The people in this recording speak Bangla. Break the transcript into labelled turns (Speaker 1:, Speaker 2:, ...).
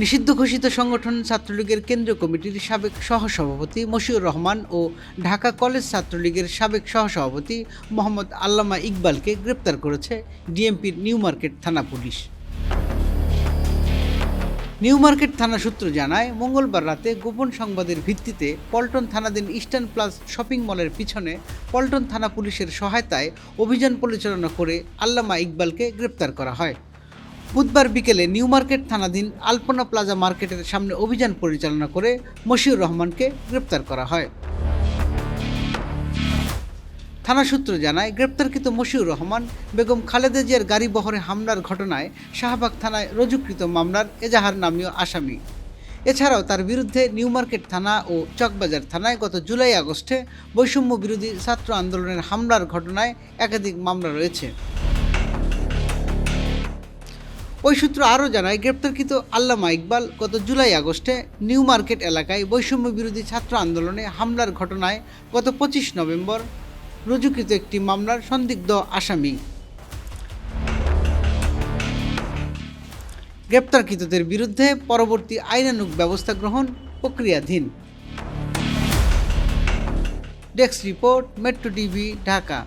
Speaker 1: নিষিদ্ধ ঘোষিত সংগঠন ছাত্রলীগের কেন্দ্রীয় কমিটির সাবেক সহসভাপতি মশিউর রহমান ও ঢাকা কলেজ ছাত্রলীগের সাবেক সহসভাপতি মোহাম্মদ আল্লামা ইকবালকে গ্রেপ্তার করেছে ডিএমপির নিউ মার্কেট থানা পুলিশ। নিউ মার্কেট থানা সূত্র জানায়, মঙ্গলবার রাতে গোপন সংবাদের ভিত্তিতে পল্টন থানাধীন ইস্টার্ন প্লাস শপিং মলের পিছনে পল্টন থানা পুলিশের সহায়তায় অভিযান পরিচালনা করে আল্লামা ইকবালকে গ্রেপ্তার করা হয়। বুধবার বিকেলে নিউ মার্কেট থানাধীন আলপনা প্লাজা মার্কেটের সামনে অভিযান পরিচালনা করে মশিউর রহমানকে গ্রেপ্তার করা হয়। থানা সূত্র জানায়, গ্রেপ্তারকৃত মশিউর রহমান, বেগম খালেদা জিয়ার গাড়ি বহরে হামলার ঘটনায় শাহবাগ থানায় রজুকৃত মামলার এজাহার নামীয় আসামি। এছাড়াও তার বিরুদ্ধে নিউ মার্কেট থানা ও চকবাজার থানায় গত জুলাই আগস্টে বৈষম্য বিরোধী ছাত্র আন্দোলনের হামলার ঘটনায় একাধিক মামলা রয়েছে। ওই সূত্র আরও জানায়, গ্রেপ্তারকৃত আল্লামা ইকবাল গত জুলাই আগস্টে নিউ মার্কেট এলাকায় বৈষম্য বিরোধী ছাত্র আন্দোলনে হামলার ঘটনায় গত পঁচিশ নভেম্বর রুজুকৃত একটি মামলার সন্দিগ্ধ আসামি। গ্রেপ্তারকৃতদের বিরুদ্ধে পরবর্তী আইনানুগ ব্যবস্থা গ্রহণ প্রক্রিয়াধীন। Desk report, Metro TV, Dhaka.